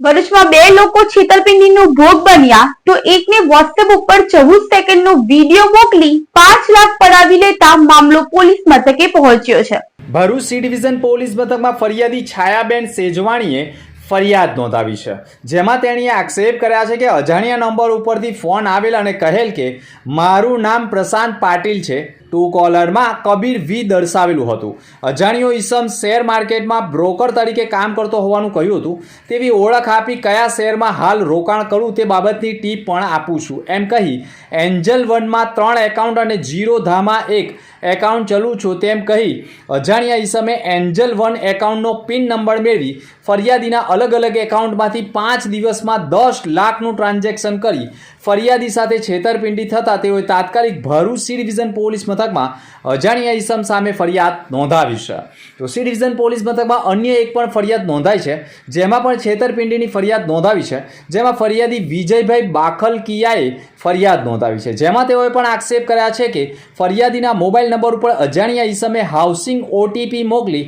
ભરૂચમાં બે લોકો છેતરપિંડીનો ભોગ બન્યા તો એકને વોટ્સએપ ઉપર ચૌદ સેકન્ડનો વીડિયો મોકલી પાંચ લાખ પડાવી લેતા મામલો પોલીસ મથકે પહોંચ્યો છે. ભરૂચ સી ડિવિઝન પોલીસ મથકમાં ફરિયાદી છાયાબેન સેજવાણીએ ફરિયાદ નોંધાવી છે. જેમાં તેણીએ આક્ષેપ કર્યા છે કે અજાણ્યા નંબર ઉપરથી ફોન આવેલ અને કહેલ કે, મારું નામ પ્રશાંત પાટીલ છે. ટુ કોલરમાં કબીર વી દર્શાવેલું હતું. અજાણ્યો ઈસમ શેર માર્કેટમાં બ્રોકર તરીકે કામ કરતો હોવાનું કહ્યું હતું. તેવી ઓળખ આપી કયા શેરમાં હાલ રોકાણ કરવું તે બાબતની ટીપ પણ આપું છું. એમ કહી, એન્જલ વનમાં ત્રણ એકાઉન્ટ અને જીરો ધામાં એક એકાઉન્ટ ચલું છું. તેમ કહી, અજાણ્યા ઈસમે એન્જલ વન એકાઉન્ટનો પિન નંબર મેળવી ફરિયાદીના અલગ અલગ એકાઉન્ટમાંથી પાંચ દિવસમાં દસ લાખનું ટ્રાન્ઝેક્શન કરી ફરિયાદી સાથે છેતરપિંડી થતાં તેઓએ તાત્કાલિક ભરૂચ સી ડિવિઝન પોલીસ મથકમાં અજાણ્યા ઈસમ સામે ફરિયાદ નોંધાવી છે. તો સી ડિવિઝન પોલીસ મથકમાં અન્ય એક પણ ફરિયાદ નોંધાઈ છે, જેમાં પણ છેતરપિંડીની ફરિયાદ નોંધાવી છે, જેમાં ફરિયાદી વિજયભાઈ બાખલકિયાએ ફરિયાદ નોંધાવી છે. જેમાં તેઓએ પણ આક્ષેપ કર્યા છે કે ફરિયાદીના મોબાઈલ નંબર ઉપર અજાણ્યા ઈસમે હાઉસિંગ ઓટીપી મોકલી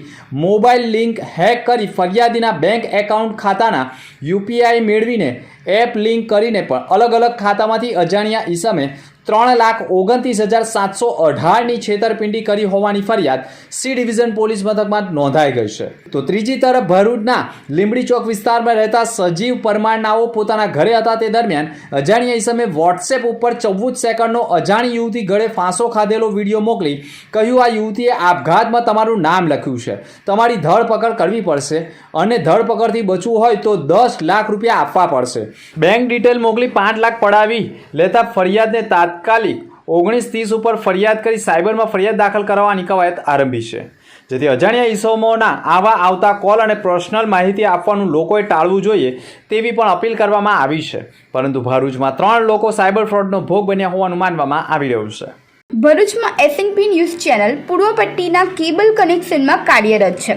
મોબાઈલ લિંક હેક કરી ફરિયાદીના બેંક એકાઉન્ટ ખાતાના યુપીઆઈ મેળવીને એપ લિંક કરીને પણ અલગ અલગ ખાતામાંથી અજાણ્યા ઈસમે ત્રણ લાખ ઓગણત્રીસ હજાર સાતસો અઢારની છેતરપિંડી કરી હોવાની ફરિયાદ સી ડિવિઝન પોલીસ મથકમાં નોંધાઈ ગઈ છે. તો ત્રીજી તરફ ભરૂચના લીંબડી ચોક વિસ્તારમાં રહેતા સજીવ પરમારનાઓ પોતાના ઘરે હતા તે દરમિયાન અજાણ્યા ઇસમે વોટ્સએપ ઉપર ચૌદ સેકન્ડનો અજાણી યુવતી ગળે ફાંસો ખાધેલો વીડિયો મોકલી કહ્યું, આ યુવતીએ આપઘાતમાં તમારું નામ લખ્યું છે. તમારી ધરપકડ કરવી પડશે અને ધરપકડથી બચવું હોય તો દસ લાખ રૂપિયા આપવા પડશે. બેંક ડિટેલ મોકલી પાંચ લાખ પડાવી લેતા ફરિયાદને તાત્કાલિક ઓગણીસ ત્રીસ ઉપર ફરિયાદ કરી સાયબરમાં ફરિયાદ દાખલ કરવાની કવાયત આરંભી છે. જેથી અજાણ્યા ઈસમોના આવા આવતા કોલ અને પર્સનલ માહિતી આપવાનું લોકોએ ટાળવું જોઈએ તેવી પણ અપીલ કરવામાં આવી છે. પરંતુ ભરૂચમાં ત્રણ લોકો સાયબર ફ્રોડનો ભોગ બન્યા હોવાનું માનવામાં આવી રહ્યું છે. ભરૂચમાં એસએનપી ન્યૂઝ ચેનલ પૂર્વ પટ્ટીના કેબલ કનેક્શનમાં કાર્યરત છે.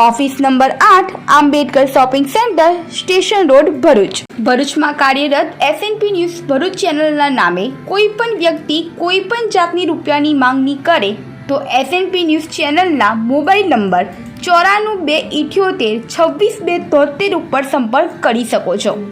ઓફિસ નંબર આઠ, Ambedkar shopping centre, station road, Bharuch. ભરૂચમાં કાર્યરત એસએનપી ન્યૂઝ ભરૂચ ચેનલના નામે કોઈ પણ વ્યક્તિ કોઈ પણ જાતની રૂપિયાની માંગણી કરે તો એસએનપી ન્યૂઝ ચેનલના મોબાઈલ નંબર ચોરાણું બે ઇઠ્યોતેર છવ્વીસ બે તોતેર ઉપર સંપર્ક કરી શકો છો.